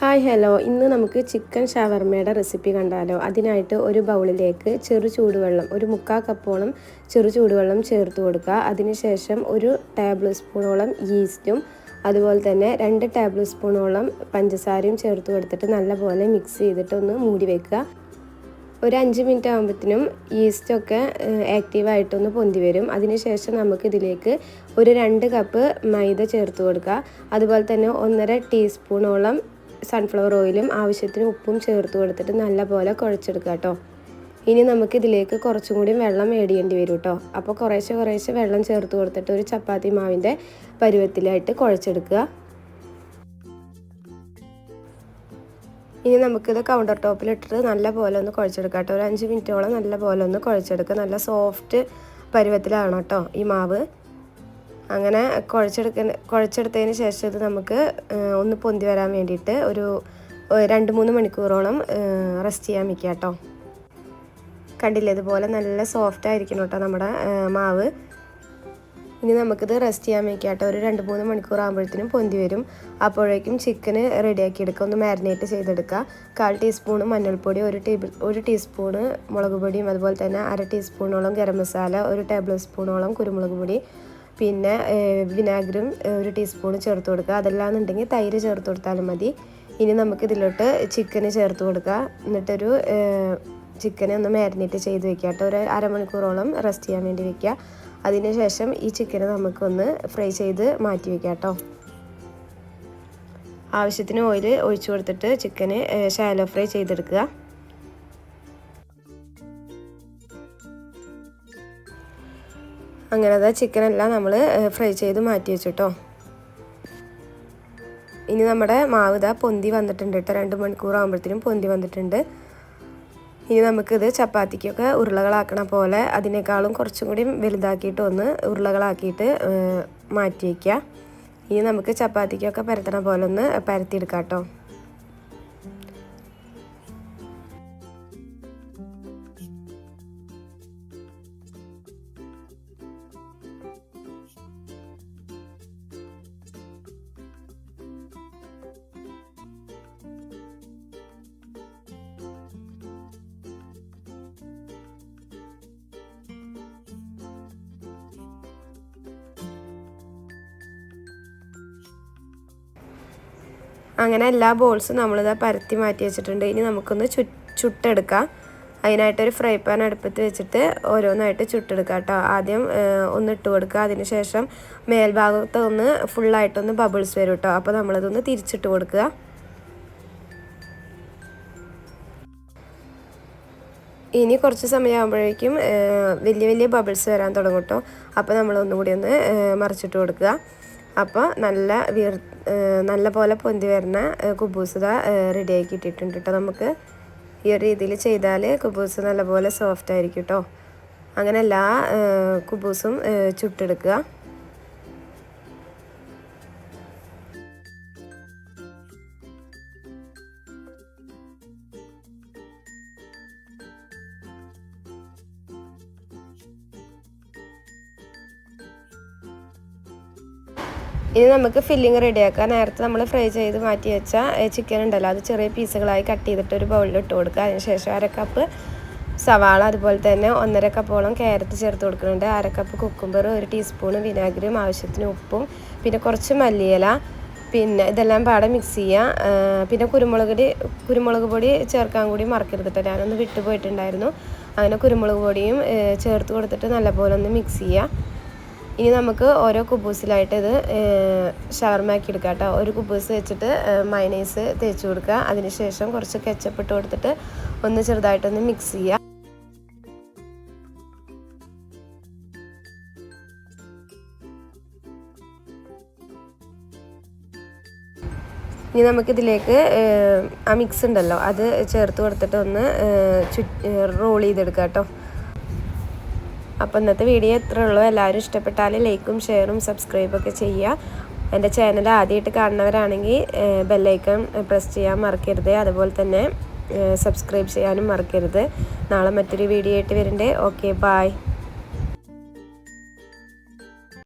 Hi hello. ഇന്ന് നമുക്ക് chicken ഷവർമയുടെ recipe കണ്ടാലോ? അതിനായിട്ട് ഒരു ബൗളിലേക്ക് ചെറു ചൂടുവെള്ളം ഒരു മുക്കാൽ കപ്പോളം ചെറു ചൂടുവെള്ളം ചേർത്ത് കൊടുക്കുക. അതിനുശേഷം ഒരു ടേബിൾ സ്പൂണോളം ഈസ്റ്റും അതുപോലെ തന്നെ രണ്ട് ടേബിൾ സ്പൂണോളം പഞ്ചസാരയും ചേർത്ത് കൊടുത്തിട്ട് നല്ലപോലെ മിക്സ് ചെയ്തിട്ട് ഒന്ന് മൂടി വെക്കുക. ഒരു അഞ്ച് മിനിറ്റ് ആകുമ്പോഴത്തേനും ഈസ്റ്റൊക്കെ ആക്റ്റീവായിട്ടൊന്ന് പൊന്തി വരും. അതിനുശേഷം നമുക്ക് ഇതിലേക്ക് ഒരു രണ്ട് കപ്പ് മൈദ ചേർത്ത് കൊടുക്കുക. അതുപോലെ തന്നെ ഒന്നര ടീസ്പൂണോളം സൺഫ്ലവർ ഓയിലും ആവശ്യത്തിന് ഉപ്പും ചേർത്ത് കൊടുത്തിട്ട് നല്ലപോലെ കുഴച്ചെടുക്കുക കേട്ടോ. ഇനി നമുക്ക് ഇതിലേക്ക് കുറച്ചും കൂടി വെള്ളം മേടിയേണ്ടി വരും കേട്ടോ. അപ്പോൾ കുറേശ്ശെ കുറേശ്ശെ വെള്ളം ചേർത്ത് കൊടുത്തിട്ട് ഒരു ചപ്പാത്തി മാവിന്റെ പരുവത്തിലായിട്ട് കുഴച്ചെടുക്കുക. ഇനി നമുക്കിത് കൗണ്ടർ ടോപ്പിലിട്ടിട്ട് നല്ല പോലെ ഒന്ന് കുഴച്ചെടുക്കാം കേട്ടോ. ഒരു അഞ്ച് മിനിറ്റോളം നല്ലപോലെ ഒന്ന് കുഴച്ചെടുക്കുക. നല്ല സോഫ്റ്റ് പരുവത്തിലാണ് കേട്ടോ ഈ മാവ്. അങ്ങനെ കുഴച്ചെടുക്കുന്ന കുഴച്ചെടുത്തതിന് ശേഷം ഇത് നമുക്ക് ഒന്ന് പൊന്തി വരാൻ വേണ്ടിയിട്ട് ഒരു രണ്ട് മൂന്ന് മണിക്കൂറോളം റെസ്റ്റ് ചെയ്യാൻ വയ്ക്കുക കേട്ടോ. കണ്ടില്ലേ ഇതുപോലെ നല്ല സോഫ്റ്റ് ആയിരിക്കണം കേട്ടോ നമ്മുടെ മാവ്. ഇനി നമുക്കിത് റെസ്റ്റ് ചെയ്യാൻ വയ്ക്കുക കേട്ടോ. ഒരു രണ്ട് മൂന്ന് മണിക്കൂർ ആകുമ്പോഴത്തേനും പൊന്തി വരും. അപ്പോഴേക്കും ചിക്കന് റെഡിയാക്കി എടുക്കുക. ഒന്ന് മാരിനേറ്റ് ചെയ്തെടുക്കുക. കാൽ ടീസ്പൂണ് മഞ്ഞൾപ്പൊടി ഒരു ടേബിൾ ഒരു ടീസ്പൂണ് മുളക് പൊടിയും അതുപോലെ തന്നെ അര ടീസ്പൂണോളം ഗരം മസാല ഒരു ടേബിൾ സ്പൂണോളം കുരുമുളക് പൊടി പിന്നെ വിനാഗിരും ഒരു ടീസ്പൂൺ ചേർത്ത് കൊടുക്കുക. അതല്ലാന്നുണ്ടെങ്കിൽ തൈര് ചേർത്ത് കൊടുത്താലും മതി. ഇനി നമുക്ക് ഇതിലോട്ട് ചിക്കന് ചേർത്ത് കൊടുക്കുക. എന്നിട്ടൊരു ചിക്കനെ ഒന്ന് മാരിനേറ്റ് ചെയ്ത് വെക്കുക കേട്ടോ. ഒരു അരമണിക്കൂറോളം റെസ്റ്റ് ചെയ്യാൻ വേണ്ടി വെക്കുക. അതിനുശേഷം ഈ ചിക്കന് നമുക്കൊന്ന് ഫ്രൈ ചെയ്ത് മാറ്റി വെക്കാം കേട്ടോ. ആവശ്യത്തിന് ഓയിൽ ഒഴിച്ചു കൊടുത്തിട്ട് ചിക്കന് ഷാലോ ഫ്രൈ ചെയ്തെടുക്കുക. അങ്ങനെ ചിക്കനെല്ലാം നമ്മൾ ഫ്രൈ ചെയ്ത് മാറ്റി വെച്ചിട്ടോ. ഇനി നമ്മുടെ മാവ് ഇതാ പൊന്തി വന്നിട്ടുണ്ട് കേട്ടോ. രണ്ട് മണിക്കൂർ ആകുമ്പോഴത്തേനും പൊന്തി വന്നിട്ടുണ്ട്. ഇനി നമുക്കിത് ചപ്പാത്തിക്കൊക്കെ ഉരുളകളാക്കണ പോലെ അതിനേക്കാളും കുറച്ചും കൂടി വലുതാക്കിയിട്ട് ഒന്ന് ഉരുളകളാക്കിയിട്ട് മാറ്റി വയ്ക്കുക ഇനി നമുക്ക് ചപ്പാത്തിക്കൊക്കെ പരത്തണ പോലെ ഒന്ന് പരത്തിയെടുക്കാം കേട്ടോ അങ്ങനെ എല്ലാ ബോൾസും നമ്മളിത് പരത്തി മാറ്റി വെച്ചിട്ടുണ്ട്. ഇനി നമുക്കൊന്ന് ചു ചുട്ടെടുക്കാം. അതിനായിട്ടൊരു ഫ്രൈ പാൻ അടുപ്പത്ത് വെച്ചിട്ട് ഓരോന്നായിട്ട് ചുട്ടെടുക്കുക കേട്ടോ. ആദ്യം ഒന്ന് ഇട്ട് കൊടുക്കുക. അതിനുശേഷം മേൽഭാഗത്ത് ഒന്ന് ഫുള്ളായിട്ടൊന്ന് ബബിൾസ് വരും കേട്ടോ. അപ്പോൾ നമ്മളതൊന്ന് തിരിച്ചിട്ട് കൊടുക്കുക. ഇനി കുറച്ച് സമയമാകുമ്പോഴേക്കും വലിയ വലിയ ബബിൾസ് വരാൻ തുടങ്ങും കേട്ടോ. അപ്പോൾ നമ്മളൊന്നുകൂടി ഒന്ന് മറിച്ചിട്ട് കൊടുക്കുക. അപ്പോൾ നല്ല വീർ നല്ല പോലെ പൊന്തി വരുന്ന കുബൂസ് റെഡി ആക്കി ഇട്ടിട്ടുണ്ട് കേട്ടോ നമുക്ക് ഈ ഒരു രീതിയിൽ ചെയ്താൽ കുബൂസ് നല്ലപോലെ സോഫ്റ്റ് ആയിരിക്കും കേട്ടോ അങ്ങനെ എല്ലാ കുബൂസും ചുട്ടെടുക്കുക. ഇനി നമുക്ക് ഫില്ലിങ് റെഡിയാക്കാൻ നേരത്തെ നമ്മൾ ഫ്രൈ ചെയ്ത് മാറ്റി വെച്ച ചിക്കൻ ഉണ്ടല്ലോ. അത് ചെറിയ പീസുകളായി കട്ട് ചെയ്തിട്ട് ഒരു ബൗളിൽ ഇട്ട് കൊടുക്കുക. അതിനുശേഷം അര കപ്പ് സവാള അതുപോലെ തന്നെ ഒന്നര കപ്പോളം ക്യാരറ്റ് ചേർത്ത് കൊടുക്കുന്നുണ്ട്. അര കപ്പ് കുക്കുംബർ ഒരു ടീസ്പൂൺ വിനാഗിരിയും ആവശ്യത്തിന് ഉപ്പും പിന്നെ കുറച്ച് മല്ലിയില പിന്നെ ഇതെല്ലാം പാടെ മിക്സ് ചെയ്യുക. പിന്നെ കുരുമുളക് കുരുമുളക് പൊടി ചേർക്കാൻ കൂടി മറക്കരുത് കേട്ടോ ഞാനൊന്ന് വിട്ടുപോയിട്ടുണ്ടായിരുന്നു അങ്ങനെ കുരുമുളക് പൊടിയും ചേർത്ത് കൊടുത്തിട്ട് നല്ലപോലെ ഒന്ന് മിക്സ് ചെയ്യുക. ഇനി നമുക്ക് ഓരോ കുബൂസിലായിട്ട് ഇത് ഷവർമാക്കി എടുക്കാം കേട്ടോ. ഒരു കുബൂസ് വെച്ചിട്ട് മൈനൈസ് തേച്ച് കൊടുക്കുക. അതിനുശേഷം കുറച്ച് കെച്ചപ്പ് ഇട്ട് കൊടുത്തിട്ട് ഒന്ന് ചെറുതായിട്ടൊന്ന് മിക്സ് ചെയ്യുക. ഇനി നമുക്കിതിലേക്ക് ആ മിക്സ് ഉണ്ടല്ലോ അത് ചേർത്ത് കൊടുത്തിട്ട് ഒന്ന് ചു റോൾ ചെയ്തെടുക്കാം കേട്ടോ. അപ്പോൾ ഇന്നത്തെ വീഡിയോ എത്ര ഉള്ളൂ. എല്ലാവരും ഇഷ്ടപ്പെട്ടാൽ ലൈക്കും ഷെയറും സബ്സ്ക്രൈബൊക്കെ ചെയ്യുക. എന്റെ ചാനൽ ആദ്യമായിട്ട് കാണുന്നവരാണെങ്കിൽ ബെല്ലൈക്കൺ പ്രസ് ചെയ്യാൻ മറക്കരുത്. അതുപോലെ തന്നെ സബ്സ്ക്രൈബ് ചെയ്യാനും മറക്കരുത്. നാളെ മറ്റൊരു വീഡിയോ ആയിട്ട് വരുന്നുണ്ട് ഓക്കെ ബായ്